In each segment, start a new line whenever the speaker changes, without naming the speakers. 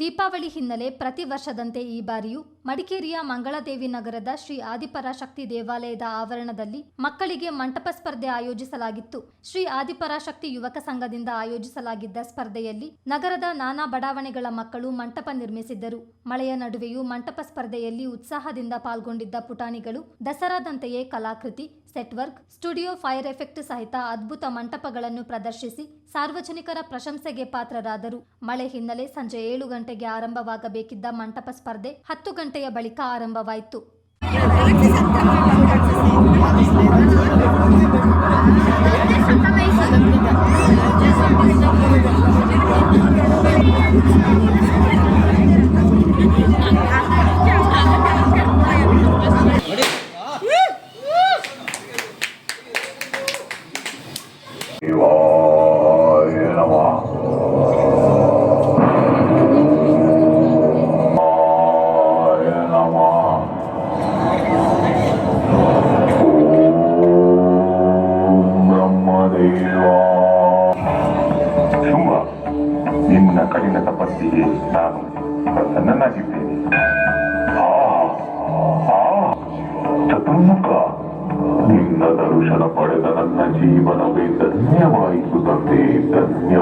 ದೀಪಾವಳಿ ಹಿನ್ನೆಲೆ ಪ್ರತಿ ವರ್ಷದಂತೆ ಈ ಬಾರಿಯೂ ಮಡಿಕೇರಿಯ ಮಂಗಳದೇವಿ ನಗರದ ಶ್ರೀ ಆದಿಪರಾಶಕ್ತಿ ದೇವಾಲಯದ ಆವರಣದಲ್ಲಿ ಮಕ್ಕಳಿಗೆ ಮಂಟಪ ಸ್ಪರ್ಧೆ ಆಯೋಜಿಸಲಾಗಿತ್ತು. ಶ್ರೀ ಆದಿಪರಾಶಕ್ತಿ ಯುವಕ ಸಂಘದಿಂದ ಆಯೋಜಿಸಲಾಗಿದ್ದ ಸ್ಪರ್ಧೆಯಲ್ಲಿ ನಗರದ ನಾನಾ ಬಡಾವಣೆಗಳ ಮಕ್ಕಳು ಮಂಟಪ ನಿರ್ಮಿಸಿದ್ದರು. ಮಳೆಯ ನಡುವೆಯೂ ಮಂಟಪ ಸ್ಪರ್ಧೆಯಲ್ಲಿ ಉತ್ಸಾಹದಿಂದ ಪಾಲ್ಗೊಂಡಿದ್ದ ಪುಟಾಣಿಗಳು ದಸರಾದಂತೆಯೇ ಕಲಾಕೃತಿ, ಸೆಟ್ವರ್ಕ್, ಸ್ಟುಡಿಯೋ ಫೈರ್ ಎಫೆಕ್ಟ್ ಸಹಿತ ಅದ್ಭುತ ಮಂಟಪಗಳನ್ನು ಪ್ರದರ್ಶಿಸಿ ಸಾರ್ವಜನಿಕರ ಪ್ರಶಂಸೆಗೆ ಪಾತ್ರರಾದರು. ಮಳೆ ಹಿನ್ನೆಲೆ ಸಂಜೆ ಏಳು ಗಂಟೆಗೆ ಆರಂಭವಾಗಬೇಕಿದ್ದ ಮಂಟಪ ಸ್ಪರ್ಧೆ ಹತ್ತು ಗಂಟೆಯ ಬಳಿಕ ಆರಂಭವಾಯಿತು.
ಬ್ರಹ್ಮದೇವ ಶುಂಭ ನಿನ್ನ ಕಠಿಣ ತಪಸ್ಸಿಗೆ ನಾನು ಪ್ರಸನ್ನನಾಗಿದ್ದೇನೆ ಆ, ಆ, ಚತುರ್ಮುಖ ನಿನ್ನ ದರ್ಶನ ಪಡೆದ ನನ್ನ ಜೀವನವೇ ಧನ್ಯವಾಯಿತು ತಂದೆ ಧನ್ಯ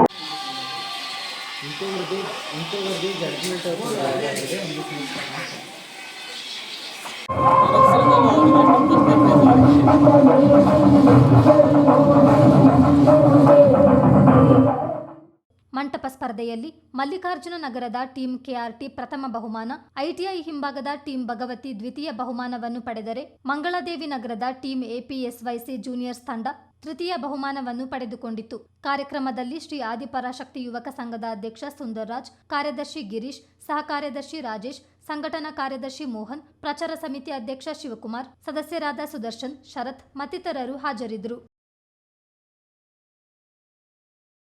ಇಂಥವ್ರದ್ದು ಇಂಥವ್ರದ್ದು ಜಡ್ಜ್ಮೆಂಟ್ ಆಗಿದೆ
ಮಂಟಪ ಸ್ಪರ್ಧೆಯಲ್ಲಿ ಮಲ್ಲಿಕಾರ್ಜುನ ನಗರದ ಟೀಂ ಕೆಆರ್ಟಿ ಪ್ರಥಮ ಬಹುಮಾನ, ಐಟಿಐ ಹಿಂಭಾಗದ ಟೀಂ ಭಗವತಿ ದ್ವಿತೀಯ ಬಹುಮಾನವನ್ನು ಪಡೆದರೆ ಮಂಗಳದೇವಿ ನಗರದ ಟೀಂ ಎಪಿಎಸ್ವೈಸಿ ಜೂನಿಯರ್ಸ್ ತಂಡ ತೃತೀಯ ಬಹುಮಾನವನ್ನು ಪಡೆದುಕೊಂಡಿತು ಕಾರ್ಯಕ್ರಮದಲ್ಲಿ ಶ್ರೀ ಆದಿಪರಾಶಕ್ತಿ ಯುವಕ ಸಂಘದ ಅಧ್ಯಕ್ಷ ಸುಂದರ್ರಾಜ್, ಕಾರ್ಯದರ್ಶಿ ಗಿರೀಶ್ ಸಹ ಕಾರ್ಯದರ್ಶಿ ರಾಜೇಶ್, ಸಂಘಟನಾ ಕಾರ್ಯದರ್ಶಿ ಮೋಹನ್, ಪ್ರಚಾರ ಸಮಿತಿ ಅಧ್ಯಕ್ಷ ಶಿವಕುಮಾರ್, ಸದಸ್ಯರಾದ ಸುದರ್ಶನ್, ಶರತ್ ಮತ್ತಿತರರು ಹಾಜರಿದ್ದರು.